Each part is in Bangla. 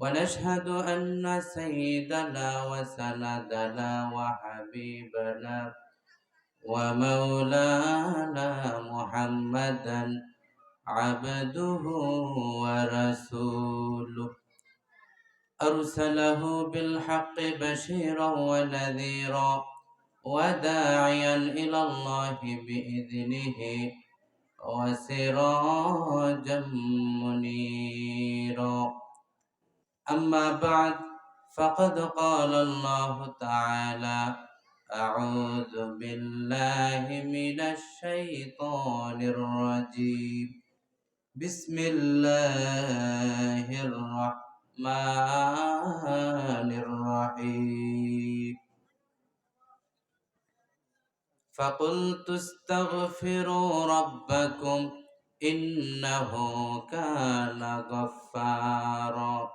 ونشهد أن سيدنا وسندنا وحبيبنا ومولانا محمدا عبده ورسوله. أرسله بالحق بشيرا ونذيرا وداعيا إلى الله بإذنه وسراجا منيرا. أما بعد فقد قال الله تعالى أعوذ بالله من الشيطان الرجيم بسم الله الرحمن الرحيم فقلت استغفروا ربكم إنه كان غفارا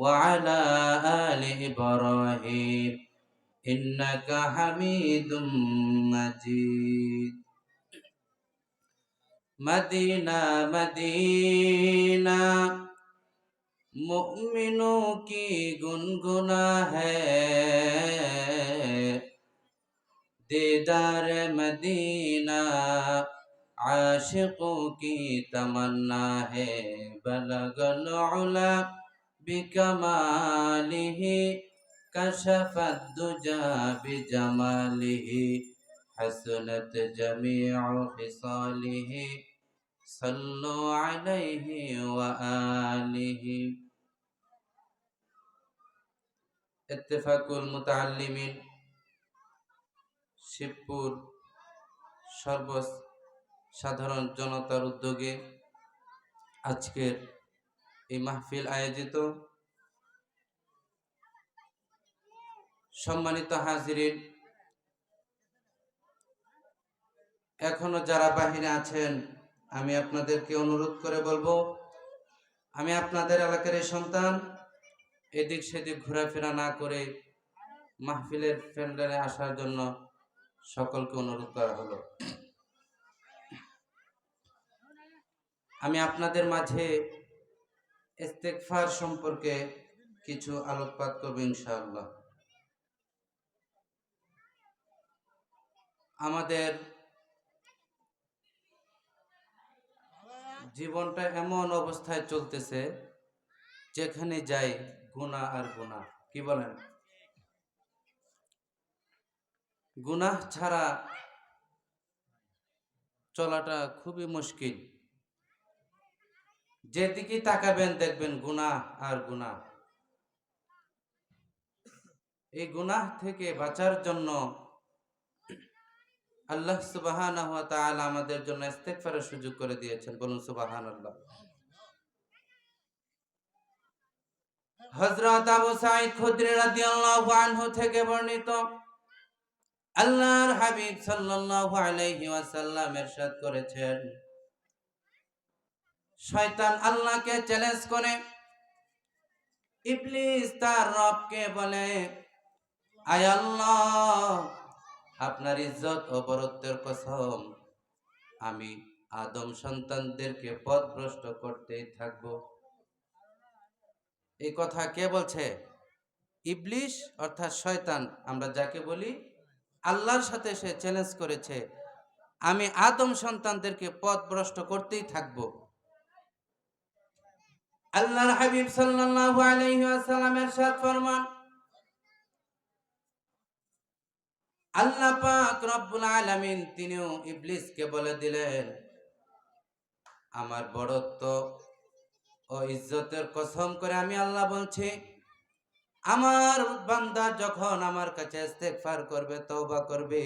وعلى آل إبراهيم إنك حميد مجيد مدينة مدينة مؤمنوں کی گنگنا ہے دیدار مدینہ عاشقوں کی تمنا ہے بلغ العلا بكماله كشف الدجى بجماله حسنت جميع خصاله صلوا عليه وآله اتفاق المتعلمين শিবপুর সর্ব সাধারণ জনতার উদ্যোগে আজকের এই মাহফিল আয়োজিত। সম্মানিত হাজিরিন, এখনও যারা বাহিরে আছেন, আমি আপনাদেরকে অনুরোধ করে বলব, আমি আপনাদের এলাকার এই সন্তান, এদিক সেদিক ঘোরাফেরা না করে মাহফিলের প্যান্ডেলে আসার জন্য সকলকে অনুরোধ করা হলো। আমি আপনাদের মাঝে ইস্তেকফার সম্পর্কে কিছু আলোকপাত করব ইনশাআল্লাহ। আমাদের জীবনটা এমন অবস্থায় চলতেছে, যেখানে যাই গুণা আর গুণা কি বলেন? গুনাহ ছাড়া চলাটা খুবই মুশকিল। যেদিকে তাকাবেন দেখবেন গুনাহ আর গুনাহ। এই গুনাহ থেকে বাঁচার জন্য আল্লাহ সুবাহান আমাদের জন্য ইস্তেকফারের সুযোগ করে দিয়েছেন। বলুন সুবাহান আল্লাহ হজরত আবু সাইদ খুদ্রি রাদিয়াল্লাহু আনহু থেকে বর্ণিত, আল্লাহর হাবিব সাল্লাল্লাহু আলাইহি ওয়াসাল্লাম করেছেন শয়তান আল্লাহকে চ্যালেঞ্জ করে। ইবলিস তার রবকে বলে, আয় আল্লাহ, আপনার ইজ্জত ও বরত্বের কসম, আমি আদম সন্তানদেরকে পথভ্রষ্ট করতেই থাকব। এই কথা কে বলছে? ইবলিশ অর্থাৎ শয়তান, আমরা যাকে বলি, আল্লাহর সাথে সে চ্যালেঞ্জ করেছে, আমি আদম সন্তানদেরকে পথভ্রষ্ট করতেই থাকব। আল্লাহর হাবিব সাল্লাল্লাহু আলাইহি ওয়াসাল্লাম ارشاد ফরমান আল্লাহ পাক রব্বুল আলামিন তিনিও ইবলিসকে বলে দিলেন আমার বড়ত্ব ও ইজ্জতের কসম করে আমি আল্লাহ বলছি আমার বান্দা যখন আমার কাছে ইস্তেগফার করবে তওবা করবে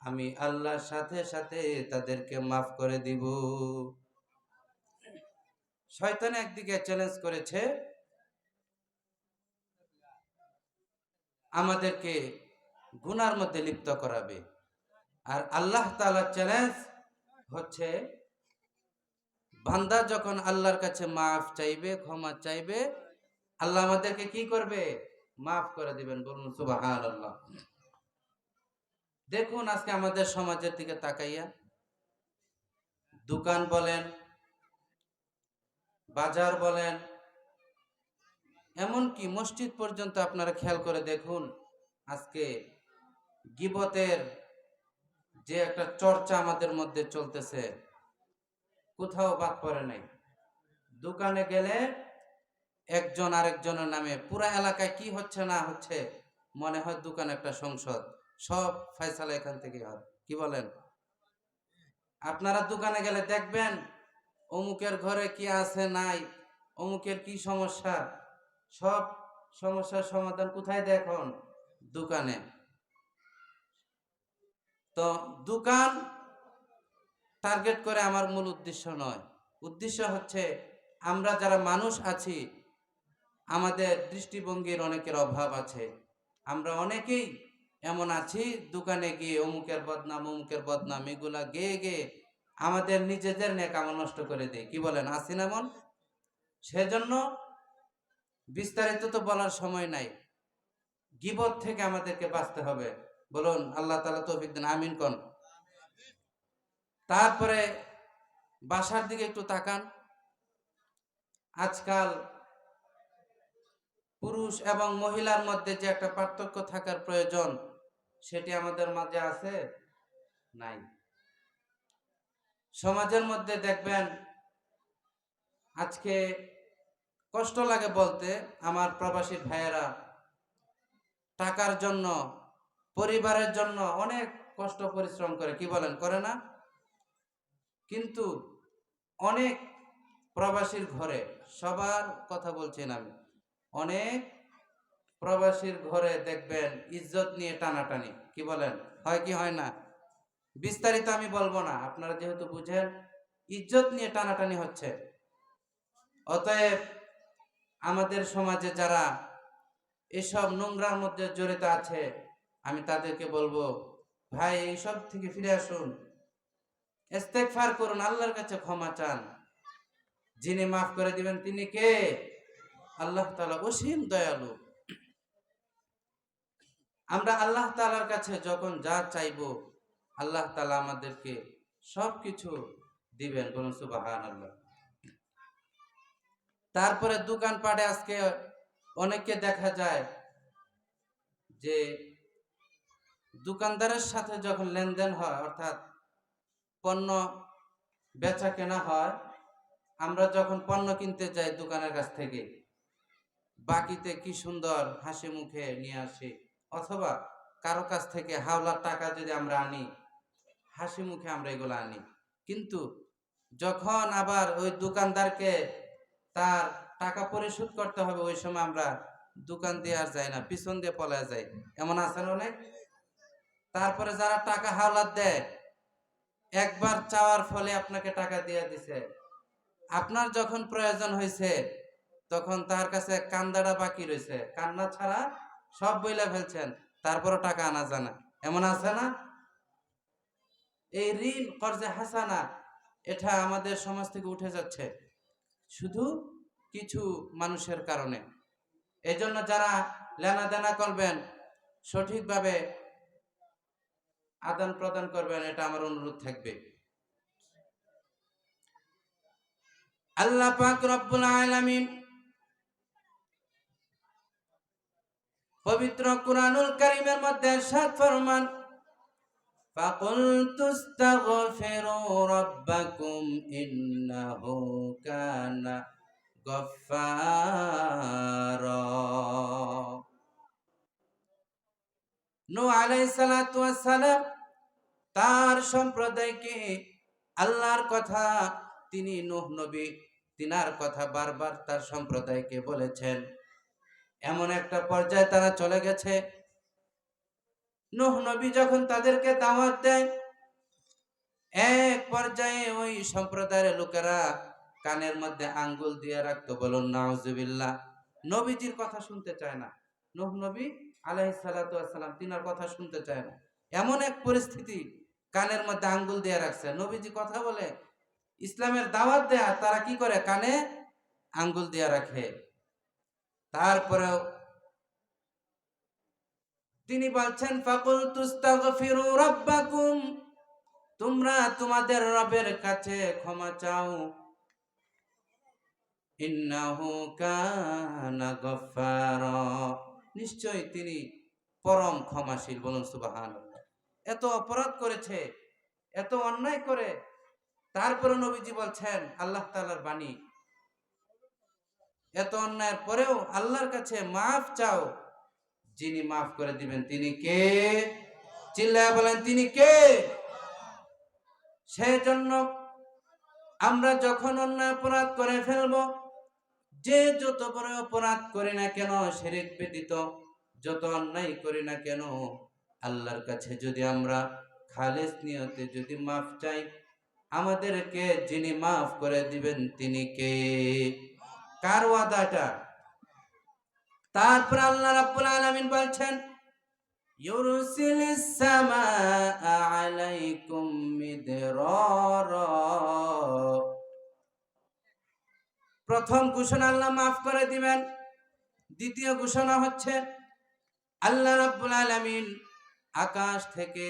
আমি আল্লাহর সাথে সাথে তাদেরকে মাফ করে দিব শয়তান একদিকে চ্যালেঞ্জ করেছে আমাদেরকে গুনার মধ্যে লিপ্ত করাবে। আর আল্লাহ তাআলার চ্যালেঞ্জ হচ্ছে বান্দা যখন আল্লাহর কাছে মাফ চাইবে, ক্ষমা চাইবে, আল্লাহ আমাদেরকে কি করবে? মাফ করে দিবেন, বলুন সুবহানাল্লাহ। দেখুন আজকে আমাদের সমাজের দিকে তাকাইয়া। দোকান বলেন বাজার বলেন, এমনকি মসজিদ পর্যন্ত আপনারা খেয়াল করে দেখুন, আজকে গিবতের যে একটা চর্চা আমাদের মধ্যে চলতেছে, কোথাও বাদ পড়ে নাই। দোকানে গেলে একজন আরেকজনের নামে, পুরা এলাকায় কি হচ্ছে না হচ্ছে, মনে হয় দোকান একটা সংসদ, সব ফয়সালা এখান থেকে হয়। কি বলেন? আপনারা দোকানে গেলে দেখবেন অমুকের ঘরে কি আছে নাই? অমুকের কি সমস্যা? সব সমস্যার সমাধান কোথায় দেখুন দোকানে। তো দোকান টার্গেট করে আমার মূল উদ্দেশ্য নয়। উদ্দেশ্য হচ্ছে আমরা যারা মানুষ আছি, আমাদের দৃষ্টিভঙ্গির অনেকের অভাব আছে। আমরা অনেকেই এমন আছি, দোকানে গিয়ে অমুকের বদনাম অমুকের বদনাম, এগুলা গেয়ে গেয়ে আমাদের নিজেদের নেকামা নষ্ট করে দেয়। কি বলেন? আসিন এমন? সেজন্য বিস্তারিত তো বলার সময় নাই। গিবত থেকে আমাদেরকে বাঁচতে হবে। বলুন, আল্লাহ তালা তৌফিক দিন, আমিন কন। তারপরে বাসার দিকে একটু তাকান। আজকাল পুরুষ এবং মহিলার মধ্যে যে একটা পার্থক্য থাকার প্রয়োজন, সেটি আমাদের মাঝে আছে? নাই। সমাজের মধ্যে দেখবেন, আজকে কষ্ট লাগে বলতে আমার প্রবাসী ভাইয়েরা, টাকার জন্য, পরিবারের জন্য অনেক কষ্ট পরিশ্রম করে, কি বলেন, করে না? কিন্তু অনেক প্রবাসীর ঘরে, সবার কথা বলছেন আমি, অনেক প্রবাসীর ঘরে দেখবেন ইজ্জত নিয়ে টানাটানি, কি বলেন, হয় কি হয় না? বিস্তারিত আমি বলব না। আপনারা যেহেতু বুঝেন, ইজ্জত নিয়ে টানাটানি হচ্ছে। অতএব আমাদের সমাজে যারা এসব নোংরার মধ্যে জড়িত আছে, আমি তাদেরকে বলব, ভাই, এইসব থেকে ফিরে আসুন। ইস্তেগফার করুন, আল্লাহর কাছে ক্ষমা চান। যিনি মাফ করে দিবেন, তিনি কে? আল্লাহ তাআলা অসীম দয়ালু। আমরা আল্লাহ তালার কাছে যখন যা চাইব আল্লাহ তালা আমাদেরকে সবকিছু দিবেন, বলুন সুবহানাল্লাহ। তারপরে দোকানপাটে আজকে অনেককে দেখা যায় যে দোকানদারের সাথে যখন লেনদেন হয়, অর্থাৎ পণ্য বেচা কেনা হয়, আমরা যখন পণ্য কিনতে যাই দোকানের কাছ থেকে, বাকিতে কি সুন্দর হাসি মুখে নিয়ে আসি, অথবা কারও কাছ থেকে হাওলার টাকা যদি আমরা আনি হাসি মুখে আমরা এগুলো আনি। কিন্তু যখন আবার ওই দোকানদারকে তার টাকা পরিশোধ করতে হবে, ওই সময় আমরা দোকান দিয়ে আর যাই না, পিছন দিয়ে পলায় যাই। এমন আছেন অনেক? তারপরে যারা টাকা হাওলাত দেয়, একবার চাওয়ার ফলে আপনাকে টাকা দিয়ে দিছে। আপনার যখন প্রয়োজন হয়েছে তখন তার কাছে কান্দাটা বাকি রয়েছে কান্না ছাড়া সব বইলা ফেলছেন, তারপরও টাকা আনা জানা এমন আছে না? এই ঋণ কর্জে হাসানা, এটা আমাদের সমাজ থেকে উঠে যাচ্ছে। শুধু কিছু মানুষের কারণে। এজন্য যারা লেনা দেনা করবেন, সঠিকভাবে আদান প্রদান করবেন, এটা আমার অনুরোধ থাকবে। আল্লাহ পাক রব্বুল পবিত্র কুরআনুল করিমের মধ্যে সাত ফরমান فقلت استغفروا ربكم إنه كان غفارا নূ আলাইহিস সালাতু ওয়াস সালাম তার সম্প্রদায়কে আল্লাহর কথা তিনি নূহ নবী তিনার কথা বারবার তার সম্প্রদায়কে বলেছেন এমন একটা পর্যায়ে তারা চলে গেছে নূহ নবী যখন তাদেরকে দাওয়াত দেয়, এক পর্যায়ে ওই সম্প্রদায়ের লোকেরা কানের মধ্যে আঙ্গুল দিয়ে রাখতো, বলুন, নাউজুবিল্লাহ। নবীজির কথা শুনতে চায় না। নূহ নবী আলাইহিস সালাতু ওয়াস সালাম তিনার কথা শুনতে চায় না। এমন এক পরিস্থিতি কানের মধ্যে আঙ্গুল দিয়ে রাখছে। নবীজি কথা বলে, ইসলামের দাওয়াত দেয়া, তারা কি করে কানে আঙ্গুল দিয়ে রাখে? তারপরেও তিনি বলছেন, ফাকুল তুস্তাগফিরু রাব্বাকুম, তোমরা তোমাদের রবের কাছে ক্ষমা চাও। ইন্নাহু কানা গফফারা। নিশ্চয় তিনি পরম ক্ষমাশীল, বলুন সুবহানাল্লাহ। এত অপরাধ করেছে, এত অন্যায় করে। তারপরে নবীজি বলছেন, আল্লাহ তাআলার বাণী। এত অন্যায়ের পরেও আল্লাহর কাছে মাফ চাও। যিনি মাফ করে দিবেন, তিনি কে? চিল্লায় বলেন, তিনি কে? সেজন্য আমরা যখন অন্যায় অপরাধ করে ফেলব, যে যত বড় অপরাধ করি না কেন, শিরিক ব্যতীত যত অন্যায় করি না কেন, আল্লাহর কাছে যদি আমরা খালেস নিয়তে যদি মাফ চাই, আমাদেরকে যিনি মাফ করে দিবেন, তিনি কে? কার ওয়াদাটা তারপর আল্লাহ রাব্বুল আলামিন বলছেন ইউরসিলিস সামাআ আলাইকুম মিদরারা। প্রথম ঘোষণা আল্লাহ মাফ করে দিবেন, দ্বিতীয় ঘোষণা হচ্ছে, আল্লাহ রাব্বুল আলামিন আকাশ থেকে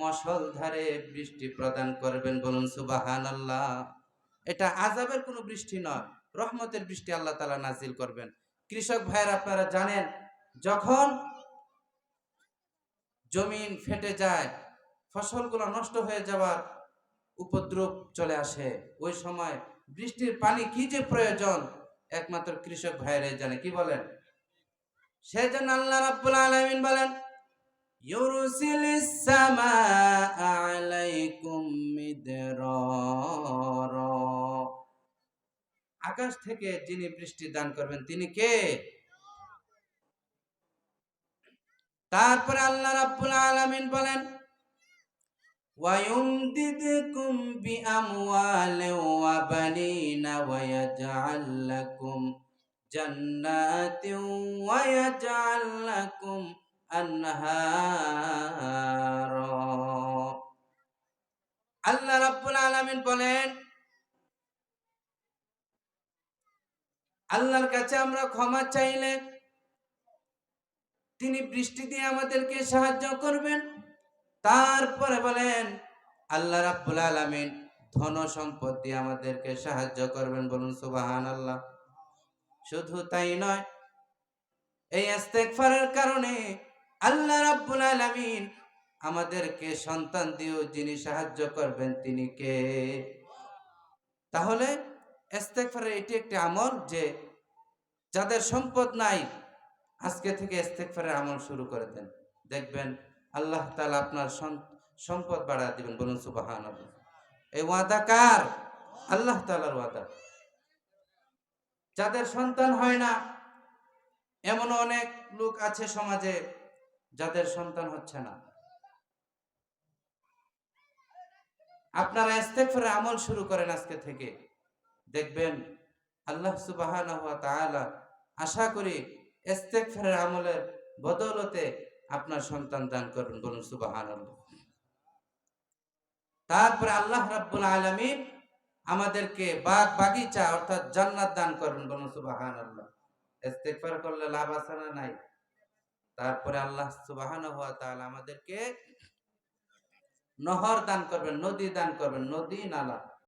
মশলধারে বৃষ্টি প্রদান করবেন। বলুন, সুবহানাল্লাহ। এটা আজাবের কোনো বৃষ্টি নয়, রহমতের বৃষ্টি আল্লাহ তাআলা নাজিল করবেন। কৃষক ভাইয়ের আপনারা জানেন, যখন জমিন ফেটে যায়, ফসলগুলো নষ্ট হয়ে যাওয়ার উপদ্রব চলে আসে। ওই সময় বৃষ্টির পানি কি যে প্রয়োজন, একমাত্র কৃষক ভাইয়েরাই জানে। কি বলেন? সেজন্য আল্লাহ রাব্বুল আলামিন বলেন ইউরসিলিস সামাআ আলাইকুম মিদরারা। আকাশ থেকে যিনি বৃষ্টি দান করবেন তিনি কে তারপরে আল্লাহ রাব্বুল আলামিন বলেন ويمددكم بأموال وبنين ويجعل لكم جنات ويجعل لكم أنهارا আল্লাহ রাব্বুল আলামিন বলেন আল্লাহর কাছে আমরা ক্ষমা চাইলে তিনি বৃষ্টি দিয়ে আমাদেরকে সাহায্য করবেন। তারপরে বলেন, আল্লাহ রাব্বুল আলামিন ধন সম্পদ দিয়ে আমাদেরকে সাহায্য করবেন বলুন সুবাহান আল্লাহ শুধু তাই নয়, এই ইস্তেগফারের কারণে আল্লাহ রাব্বুল আলামিন আমাদেরকে সন্তান দিয়েও যিনি সাহায্য করবেন তিনি কে? তাহলে ইস্তেগফারের এটি একটি আমল যে যাদের সম্পদ নাই, আজকে থেকে ইস্তেগফারের আমল শুরু করে দেন। দেখবেন আল্লাহ তালা আপনার সম্পদ বাড়া দিবেন, বলুন সুবহানাল্লাহ। এই ওয়াদা কার? আল্লাহ তালার ওয়াদা। যাদের সন্তান হয় না, এমন অনেক লোক আছে সমাজে যাদের সন্তান হচ্ছে না। আপনারা ইস্তেগফারের আমল শুরু করেন আজকে থেকে। দেখবেন আল্লাহ সুবহানাহু ওয়া আশা করি ইস্তেগফারের আমলের বদৌলতে আপনার সন্তান দান করবেন বলুন সুবহানাল্লাহ। তারপরে আল্লাহ রাব্বুল আলামিন আমাদেরকে বাগ বাগিচা অর্থাৎ জান্নাত দান করবেন বলুন সুবহানাল্লাহ। ইস্তেগফার করলে লাভ আছে না নাই? তারপরে আল্লাহ সুবহানাহু ওয়া তাআলা আমাদেরকে নহর দান করবেন, নদী দান করবেন, নদী নালা।